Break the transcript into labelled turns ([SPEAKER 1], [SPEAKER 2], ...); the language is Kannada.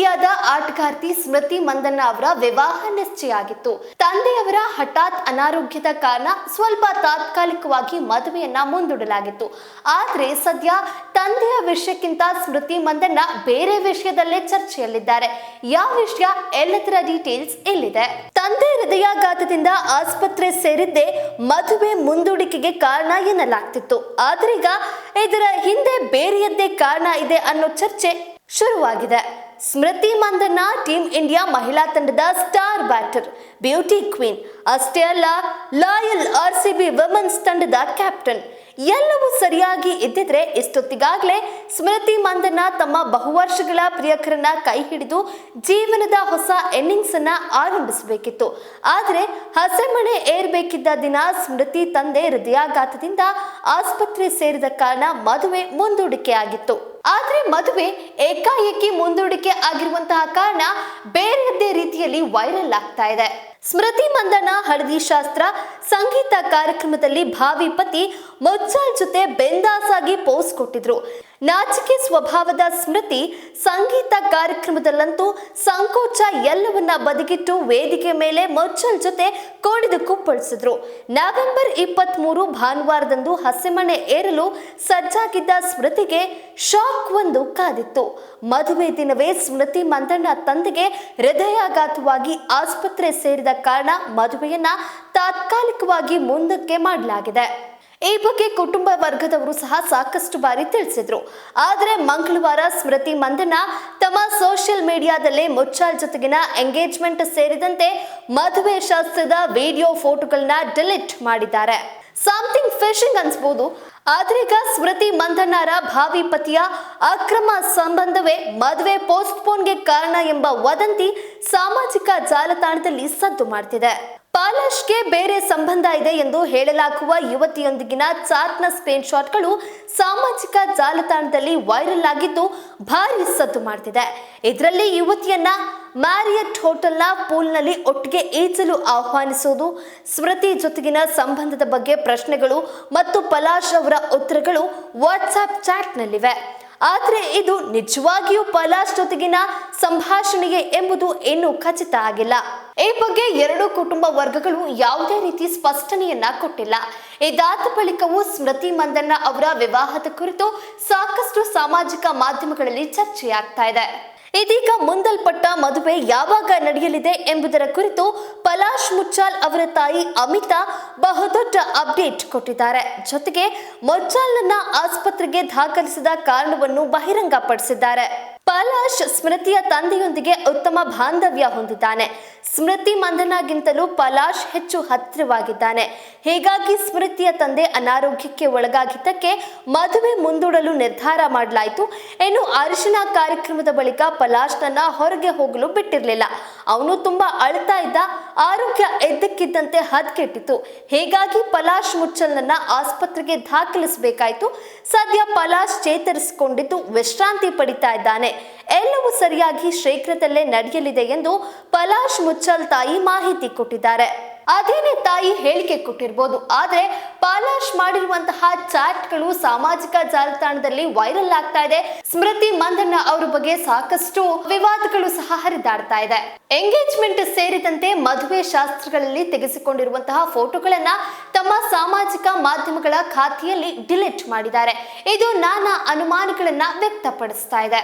[SPEAKER 1] ಇಂಡಿಯಾದ ಆಟಗಾರ್ತಿ ಸ್ಮೃತಿ ಮಂದಣ್ಣ ಅವರ ವಿವಾಹ ನಿಶ್ಚಯ ಆಗಿತ್ತು ತಂದೆಯವರ ಹಠಾತ್ ಅನಾರೋಗ್ಯದ ಕಾರಣ ಸ್ವಲ್ಪ ತಾತ್ಕಾಲಿಕವಾಗಿ ಮದುವೆಯನ್ನ ಮುಂದೂಡಲಾಗಿತ್ತು. ಆದ್ರೆ ಸದ್ಯ ತಂದೆಯ ವಿಷಯಕ್ಕಿಂತ ಸ್ಮೃತಿ ಮಂದಣ್ಣ ಬೇರೆ ವಿಷಯದಲ್ಲೇ ಚರ್ಚೆಯಲ್ಲಿದ್ದಾರೆ. ಯಾವ ವಿಷಯ ಎಲ್ಲದರ ಡೀಟೇಲ್ಸ್ ಇಲ್ಲಿದೆ. ತಂದೆ ಹೃದಯಾಘಾತದಿಂದ ಆಸ್ಪತ್ರೆ ಸೇರಿದ್ದೇ ಮದುವೆ ಮುಂದೂಡಿಕೆಗೆ ಕಾರಣ ಎನ್ನಲಾಗ್ತಿತ್ತು. ಆದ್ರೀಗ ಇದರ ಹಿಂದೆ ಬೇರೆಯದ್ದೇ ಕಾರಣ ಇದೆ ಅನ್ನೋ ಚರ್ಚೆ ಶುರುವಾಗಿದೆ. ಸ್ಮೃತಿ ಮಂದನ್ನ ಟೀಮ್ ಇಂಡಿಯಾ ಮಹಿಳಾ ತಂಡದ ಸ್ಟಾರ್ ಬ್ಯಾಟರ್, ಬ್ಯೂಟಿ ಕ್ವೀನ್ ಅಷ್ಟೇ ಅಲ್ಲ loyal R C B women's ತಂಡದ ಕ್ಯಾಪ್ಟನ್. ಎಲ್ಲವೂ ಸರಿಯಾಗಿ ಇದ್ದಿದ್ರೆ ಇಷ್ಟೊತ್ತಿಗಾಗಲೇ ಸ್ಮೃತಿ ಮಂದನ್ನ ತಮ್ಮ ಬಹುವರ್ಷಗಳ ಪ್ರಿಯಕರನ್ನ ಕೈ ಹಿಡಿದು ಜೀವನದ ಹೊಸ ಇನ್ನಿಂಗ್ಸ್ ಅನ್ನ ಆರಂಭಿಸಬೇಕಿತ್ತು. ಆದರೆ ಹಸೆಮಣೆ ಏರ್ಬೇಕಿದ್ದ ದಿನ ಸ್ಮೃತಿ ತಂದೆ ಹೃದಯಾಘಾತದಿಂದ ಆಸ್ಪತ್ರೆ ಸೇರಿದ ಕಾರಣ ಮದುವೆ ಮುಂದೂಡಿಕೆಯಾಗಿತ್ತು. ಆದ್ರೆ ಮದುವೆ ಏಕಾಏಕಿ ಮುಂದೂಡಿಕೆ ಆಗಿರುವಂತಹ ಕಾರಣ ಬೇರೆಯದ್ದೇ ರೀತಿಯಲ್ಲಿ ವೈರಲ್ ಆಗ್ತಾ ಇದೆ. ಸ್ಮೃತಿ ಮಂದನ, ಹಳದಿ ಶಾಸ್ತ್ರ, ಸಂಗೀತ ಕಾರ್ಯಕ್ರಮದಲ್ಲಿ ಭಾವಿ ಪತಿ ಮೊಚ್ಚಾಲ್ ಜೊತೆ ಬೆಂದಾಸಾಗಿ ಪೋಸ್ ಕೊಟ್ಟಿದ್ರು. ನಾಚಿಕೆ ಸ್ವಭಾವದ ಸ್ಮೃತಿ ಸಂಗೀತ ಕಾರ್ಯಕ್ರಮದಲ್ಲಂತೂ ಸಂಕೋಚ ಎಲ್ಲವನ್ನ ಬದಿಗಿಟ್ಟು ವೇದಿಕೆ ಮೇಲೆ ಮರ್ಚಲ್ ಜೊತೆ ಕೋಡಿದು ಕುಪ್ಪಳಿಸಿದ್ರು. ನವೆಂಬರ್ ಇಪ್ಪತ್ತ್ ಮೂರು ಭಾನುವಾರದಂದು ಹಸೆಮಣೆ ಏರಲು ಸಜ್ಜಾಗಿದ್ದ ಸ್ಮೃತಿಗೆ ಶಾಕ್ ಒಂದು ಕಾದಿತ್ತು. ಮದುವೆ ದಿನವೇ ಸ್ಮೃತಿ ಮಂದಣ್ಣ ತಂದೆಗೆ ಹೃದಯಾಘಾತವಾಗಿ ಆಸ್ಪತ್ರೆ ಸೇರಿದ ಕಾರಣ ಮದುವೆಯನ್ನ ತಾತ್ಕಾಲಿಕವಾಗಿ ಮುಂದಕ್ಕೆ ಮಾಡಲಾಗಿದೆ. ಈ ಬಗ್ಗೆ ಕುಟುಂಬ ವರ್ಗದವರು ಸಹ ಸಾಕಷ್ಟು ಬಾರಿ ತಿಳಿಸಿದ್ರು. ಆದರೆ ಮಂಗಳವಾರ ಸ್ಮೃತಿ ಮಂದಣ್ಣ ತಮ್ಮ ಸೋಷಿಯಲ್ ಮೀಡಿಯಾದಲ್ಲಿ ಮುಚ್ಚಾಲ್ ಜೊತೆಗಿನ ಎಂಗೇಜ್ಮೆಂಟ್ ಸೇರಿದಂತೆ ಮದುವೆ ಶಾಸ್ತ್ರದ ವಿಡಿಯೋ ಫೋಟೋಗಳನ್ನ ಡಿಲೀಟ್ ಮಾಡಿದ್ದಾರೆ. Something fishing ಅನ್ಸ್ಬೋದು. ಆದ್ರೀಗ ಸ್ಮೃತಿ ಮಂದಣ್ಣರ ಭಾವಿ ಪತಿಯ ಅಕ್ರಮ ಸಂಬಂಧವೇ ಮದುವೆ ಪೋಸ್ಟ್ಪೋನ್ಗೆ ಕಾರಣ ಎಂಬ ವದಂತಿ ಸಾಮಾಜಿಕ ಜಾಲತಾಣದಲ್ಲಿ ಸದ್ದು ಮಾಡ್ತಿದೆ. ಪಾಲಾಶ್ಗೆ ಬೇರೆ ಸಂಬಂಧ ಇದೆ ಎಂದು ಹೇಳಲಾಗುವ ಯುವತಿಯೊಂದಿಗಿನ ಚಾಟ್ನ ಸ್ಕ್ರೀನ್ ಶಾಟ್ಗಳು ಸಾಮಾಜಿಕ ಜಾಲತಾಣದಲ್ಲಿ ವೈರಲ್ ಆಗಿದ್ದು ಭಾರಿ ಸದ್ದು ಮಾಡ್ತಿದೆ. ಇದರಲ್ಲಿ ಯುವತಿಯನ್ನ ಮ್ಯಾರಿಯಟ್ ಹೋಟೆಲ್ನ ಪೂಲ್ನಲ್ಲಿ ಒಟ್ಟಿಗೆ ಈಜಲು ಆಹ್ವಾನಿಸುವುದು, ಸ್ಮೃತಿ ಜೊತೆಗಿನ ಸಂಬಂಧದ ಬಗ್ಗೆ ಪ್ರಶ್ನೆಗಳು ಮತ್ತು ಪಲಾಶ್ ಅವರ ಉತ್ತರಗಳು ವಾಟ್ಸಾಪ್ ಚಾಟ್ನಲ್ಲಿವೆ. ಆದರೆ ಇದು ನಿಜವಾಗಿಯೂ ಪಲಾಶ್ ಜೊತೆಗಿನ ಸಂಭಾಷಣೆಯೇ ಎಂಬುದು ಇನ್ನೂ ಖಚಿತ ಆಗಿಲ್ಲ. ಈ ಬಗ್ಗೆ ಎರಡೂ ಕುಟುಂಬ ವರ್ಗಗಳು ಯಾವುದೇ ರೀತಿ ಸ್ಪಷ್ಟನೆಯನ್ನ ಕೊಟ್ಟಿಲ್ಲ. ಇದಾದ ಬಳಿಕವೂ ಸ್ಮೃತಿ ಮಂದಣ್ಣ ಅವರ ವಿವಾಹದ ಕುರಿತು ಸಾಕಷ್ಟು ಸಾಮಾಜಿಕ ಮಾಧ್ಯಮಗಳಲ್ಲಿ ಚರ್ಚೆಯಾಗ್ತಾ ಇದೆ. ಇದೀಗ ಮುಂದಲ್ಪಟ್ಟ ಮದುವೆ ಯಾವಾಗ ನಡೆಯಲಿದೆ ಎಂಬುದರ ಕುರಿತು ಪಲಾಶ್ ಮುಚ್ಚಾಲ್ ಅವರ ತಾಯಿ ಅಮಿತಾ ಬಹುದೊಡ್ಡ ಅಪ್ಡೇಟ್ ಕೊಟ್ಟಿದ್ದಾರೆ. ಜೊತೆಗೆ ಮೊಚ್ಚಾಲ್ನ ಆಸ್ಪತ್ರೆಗೆ ದಾಖಲಿಸಿದ ಕಾರಣವನ್ನು ಬಹಿರಂಗಪಡಿಸಿದ್ದಾರೆ. ಪಲಾಶ್ ಸ್ಮೃತಿಯ ತಂದೆಯೊಂದಿಗೆ ಉತ್ತಮ ಬಾಂಧವ್ಯ ಹೊಂದಿದ್ದಾನೆ. ಸ್ಮೃತಿ ಮಂದನಾಗಿಂತಲೂ ಪಲಾಶ್ ಹೆಚ್ಚು ಹತ್ತಿರವಾಗಿದ್ದಾನೆ. ಹೀಗಾಗಿ ಸ್ಮೃತಿಯ ತಂದೆ ಅನಾರೋಗ್ಯಕ್ಕೆ ಒಳಗಾಗಿದ್ದಕ್ಕೆ ಮದುವೆ ಮುಂದೂಡಲು ನಿರ್ಧಾರ ಮಾಡಲಾಯಿತು. ಇನ್ನು ಅರಿಶಿನ ಕಾರ್ಯಕ್ರಮದ ಬಳಿಕ ಪಲಾಶ್ನನ್ನ ಹೊರಗೆ ಹೋಗಲು ಬಿಟ್ಟಿರಲಿಲ್ಲ. ಅವನು ತುಂಬಾ ಅಳ್ತಾ ಇದ್ದ, ಆರೋಗ್ಯ ಎದ್ದಕ್ಕಿದ್ದಂತೆ ಹದ್ಗೆಟ್ಟಿತು ಹೀಗಾಗಿ ಪಲಾಶ್ ಮುಚ್ಚಲ್ನನ್ನ ಆಸ್ಪತ್ರೆಗೆ ದಾಖಲಿಸಬೇಕಾಯಿತು. ಸದ್ಯ ಪಲಾಶ್ ಚೇತರಿಸಿಕೊಂಡಿದ್ದು ವಿಶ್ರಾಂತಿ ಪಡಿತಾ ಇದ್ದಾನೆ. ಎಲ್ಲವೂ ಸರಿಯಾಗಿ ಶೀಘ್ರದಲ್ಲೇ ನಡೆಯಲಿದೆ ಎಂದು ಪಲಾಶ್ ಮುಚ್ಚಲ್ ತಾಯಿ ಮಾಹಿತಿ ಕೊಟ್ಟಿದ್ದಾರೆ. ಅದೇನೇ ತಾಯಿ ಹೇಳಿಕೆ ಕೊಟ್ಟಿರ್ಬೋದು, ಆದ್ರೆ ಪಾಲಾಶ್ ಮಾಡಿರುವಂತಹ ಚಾಟ್ಗಳು ಸಾಮಾಜಿಕ ಜಾಲತಾಣದಲ್ಲಿ ವೈರಲ್ ಆಗ್ತಾ ಇದೆ. ಸ್ಮೃತಿ ಮಂದಣ್ಣ ಅವರ ಬಗ್ಗೆ ಸಾಕಷ್ಟು ವಿವಾದಗಳು ಸಹ ಹರಿದಾಡ್ತಾ ಇದೆ. ಎಂಗೇಜ್ಮೆಂಟ್ ಸೇರಿದಂತೆ ಮದುವೆ ಶಾಸ್ತ್ರಗಳಲ್ಲಿ ತೆಗೆಸಿಕೊಂಡಿರುವಂತಹ ಫೋಟೋಗಳನ್ನ ತಮ್ಮ ಸಾಮಾಜಿಕ ಮಾಧ್ಯಮಗಳ ಖಾತೆಯಲ್ಲಿ ಡಿಲೀಟ್ ಮಾಡಿದ್ದಾರೆ. ಇದು ನಾನಾ ಅನುಮಾನಗಳನ್ನ ವ್ಯಕ್ತಪಡಿಸ್ತಾ ಇದೆ.